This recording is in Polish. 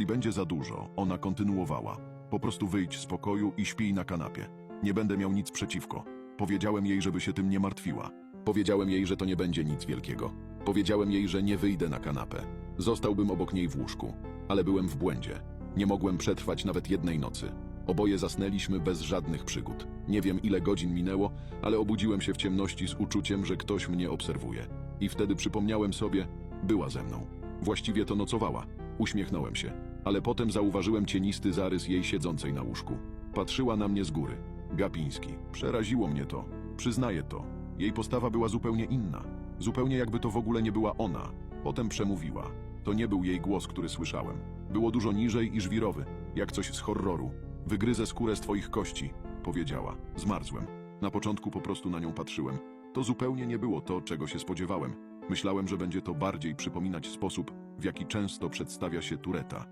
Jeśli będzie za dużo, ona kontynuowała. Po prostu wyjdź z pokoju i śpij na kanapie. Nie będę miał nic przeciwko. Powiedziałem jej, żeby się tym nie martwiła. Powiedziałem jej, że to nie będzie nic wielkiego. Powiedziałem jej, że nie wyjdę na kanapę. Zostałbym obok niej w łóżku. Ale byłem w błędzie. Nie mogłem przetrwać nawet jednej nocy. Oboje zasnęliśmy bez żadnych przygód. Nie wiem, ile godzin minęło, ale obudziłem się w ciemności z uczuciem, że ktoś mnie obserwuje. I wtedy przypomniałem sobie, była ze mną. Właściwie to nocowała. Uśmiechnąłem się, ale potem zauważyłem cienisty zarys jej siedzącej na łóżku. Patrzyła na mnie z góry. Gapiński. Przeraziło mnie to. Przyznaję to. Jej postawa była zupełnie inna. Zupełnie jakby to w ogóle nie była ona. Potem przemówiła. To nie był jej głos, który słyszałem. Było dużo niżej i żwirowy, jak coś z horroru. Wygryzę skórę z twoich kości, powiedziała. Zmarzłem. Na początku po prostu na nią patrzyłem. To zupełnie nie było to, czego się spodziewałem. Myślałem, że będzie to bardziej przypominać sposób, w jaki często przedstawia się Tureta.